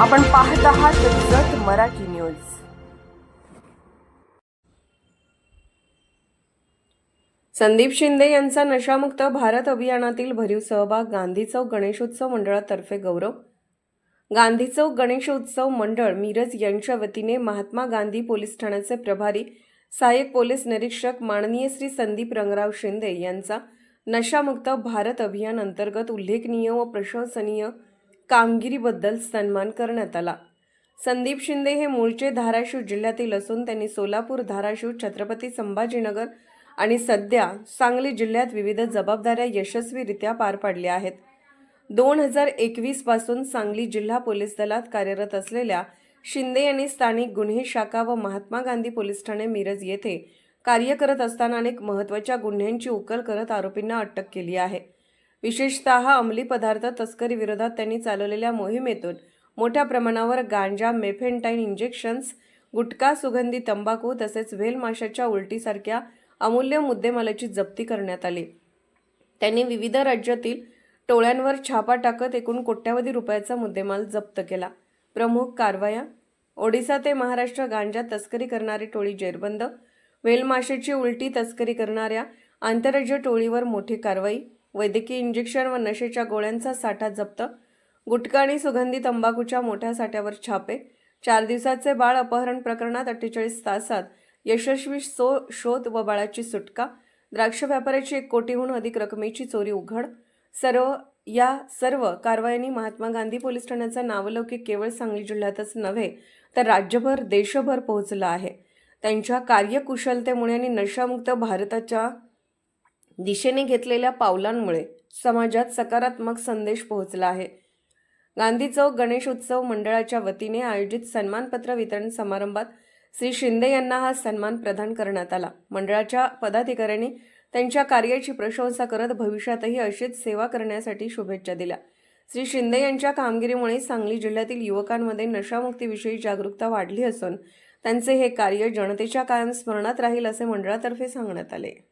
आपण पाहत आहात जत मराठी न्यूज. संदीप शिंदे यांचा नशामुक्त भारत अभियानातील भरीव सहभाग गांधी चौक गणेशोत्सव मंडळातर्फे गौरव. गांधी चौक गणेशोत्सव मंडळ मिरज यांच्या वतीने महात्मा गांधी पोलीस ठाण्याचे प्रभारी सहाय्यक पोलीस निरीक्षक माननीय श्री संदीप रंगराव शिंदे यांचा नशामुक्त भारत अभियान अंतर्गत उल्लेखनीय व प्रशंसनीय कामगिरीबद्दल सन्मान करण्यात आला. संदीप शिंदे हे मूळचे धाराशिव जिल्ह्यातील असून त्यांनी सोलापूर धाराशिव छत्रपती संभाजीनगर आणि सध्या सांगली जिल्ह्यात विविध जबाबदाऱ्या यशस्वीरित्या पार पाडल्या आहेत. दोन हजार एकवीसपासून सांगली जिल्हा पोलीस दलात कार्यरत असलेल्या शिंदे यांनी स्थानिक गुन्हे शाखा व महात्मा गांधी पोलीस ठाणे मिरज येथे कार्य करत असताना अनेक महत्त्वाच्या गुन्ह्यांची उकल करत आरोपींना अटक केली आहे. विशेषतः अंमली पदार्थ तस्करीविरोधात त्यांनी चालवलेल्या मोहिमेतून मोठ्या प्रमाणावर गांजा मेफेंटाईन इंजेक्शन्स गुटखा सुगंधी तंबाखू तसेच व्हेल माशाच्या उलटीसारख्या अमूल्य मुद्देमालाची जप्ती करण्यात आली. त्यांनी विविध राज्यातील टोळ्यांवर छापा टाकत एकूण कोट्यावधी रुपयाचा मुद्देमाल जप्त केला. प्रमुख कारवाया? ओडिसा ते महाराष्ट्र गांजा तस्करी करणारी टोळी जेरबंद व्हेलमाशेची उलटी तस्करी करणाऱ्या आंतरराज्य टोळीवर मोठी कारवाई? वैद्यकीय इंजेक्शन व नशेच्या गोळ्यांचा साठा जप्त गुटखा आणि सुगंधी तंबाखूच्या मोठ्या साठ्यावर छापे चार दिवसाचे बाळ अपहरण प्रकरणात अठ्ठेचाळीस तासात यशस्वी सो शोध व बाळाची सुटका द्राक्ष व्यापाऱ्याची एक कोटीहून अधिक रकमेची चोरी उघड सर्व या सर्व कारवायांनी महात्मा गांधी पोलीस ठाण्याचा नावलौकिक केवळ सांगली जिल्ह्यातच नव्हे तर राज्यभर देशभर पोहोचला आहे. त्यांच्या कार्यकुशलतेमुळे आणि नशामुक्त भारताच्या दिशेने घेतलेल्या पावलांमुळे समाजात सकारात्मक संदेश पोहोचला आहे. गांधी चौक गणेश उत्सव मंडळाच्या वतीने आयोजित सन्मानपत्र वितरण समारंभात श्री शिंदे यांना हा सन्मान प्रदान करण्यात आला. मंडळाच्या पदाधिकाऱ्यांनी त्यांच्या कार्याची प्रशंसा करत भविष्यातही अशीच सेवा करण्यासाठी शुभेच्छा दिल्या. श्री शिंदे यांच्या कामगिरीमुळे सांगली जिल्ह्यातील युवकांमध्ये नशामुक्तीविषयी जागरूकता वाढली असून त्यांचे हे कार्य जनतेच्या कायम स्मरणात राहील असे मंडळातर्फे सांगण्यात आले.